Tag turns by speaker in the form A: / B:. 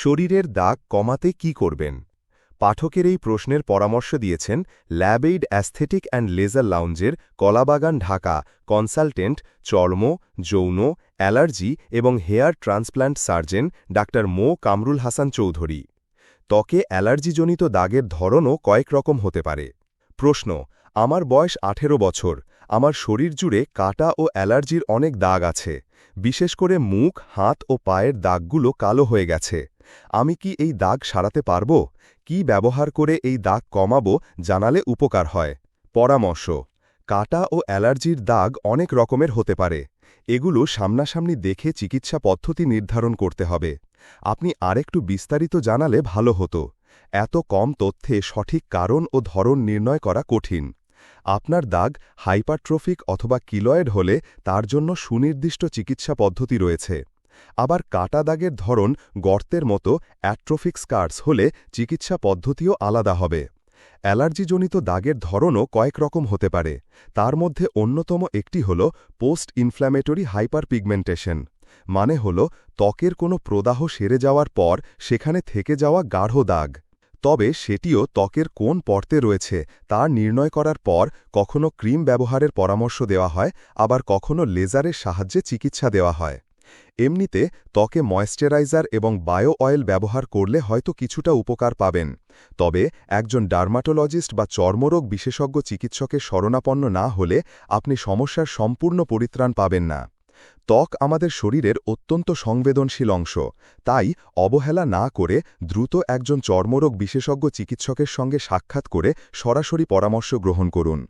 A: শরীরের দাগ কমাতে কি করবেন? পাঠকের এই প্রশ্নের পরামর্শ দিয়েছেন ল্যাবেইড অ্যাস্থেটিক অ্যান্ড লেজার লাউঞ্জের কলাবাগান ঢাকা, কনসালটেন্ট, চর্ম, যৌন, অ্যালার্জি এবং হেয়ার ট্রান্সপ্ল্যান্ট সার্জন ডাক্তার মো. কামরুল হাসান চৌধুরী। ত্বকে অ্যালার্জিজনিত দাগের ধরনও কয়েক রকম হতে পারে। প্রশ্ন, আমার বয়স আঠেরো বছর, আমার শরীর জুড়ে কাটা ও অ্যালার্জির অনেক দাগ আছে, বিশেষ করে মুখ, হাত ও পায়ের দাগগুলো কালো হয়ে গেছে। আমি কি এই দাগ সারাতে পারব? কি ব্যবহার করে এই দাগ কমাবো? জানালে উপকার হয়। পরামর্শ, কাটা ও অ্যালার্জির দাগ অনেক রকমের হতে পারে। এগুলো সামনাসামনি দেখে চিকিৎসা পদ্ধতি নির্ধারণ করতে হবে। আপনি আরেকটু বিস্তারিত জানালে ভালো হতো। এত কম তথ্যে সঠিক কারণ ও ধরন নির্ণয় করা কঠিন। আপনার দাগ হাইপারট্রফিক অথবা কিলয়েড হলে তার জন্য সুনির্দিষ্ট চিকিৎসা পদ্ধতি রয়েছে। আবার কাটা দাগের ধরন গর্তের মতো অ্যাট্রোফিক স্কার্স হলে চিকিৎসা পদ্ধতিও আলাদা হবে। অ্যালার্জিজনিত দাগের ধরনও কয়েক রকম হতে পারে। তার মধ্যে অন্যতম একটি হল পোস্ট ইনফ্ল্যামেটরি হাইপার পিগমেন্টেশন মানে হল ত্বকের কোনো প্রদাহ সেরে যাওয়ার পর সেখানে থেকে যাওয়া গাঢ় দাগ। তবে সেটিও ত্বকের কোন পর্তে রয়েছে তা নির্ণয় করার পর কখনো ক্রিম ব্যবহারের পরামর্শ দেওয়া হয়, আবার কখনো লেজারের সাহায্যে চিকিৎসা দেওয়া হয়। এমনিতে ত্বকে ময়েশ্চারাইজার এবং বায়ো অয়েল ব্যবহার করলে হয়তো কিছুটা উপকার পাবেন। তবে একজন ডার্মাটোলজিস্ট বা চর্মরোগ বিশেষজ্ঞ চিকিৎসকের শরণাপন্ন না হলে আপনি সমস্যার সম্পূর্ণ পরিত্রাণ পাবেন না। ত্বক আমাদের শরীরের অত্যন্ত সংবেদনশীল অংশ, তাই অবহেলা না করে দ্রুত একজন চর্মরোগ বিশেষজ্ঞ চিকিৎসকের সঙ্গে সাক্ষাৎ করে সরাসরি পরামর্শ গ্রহণ করুন।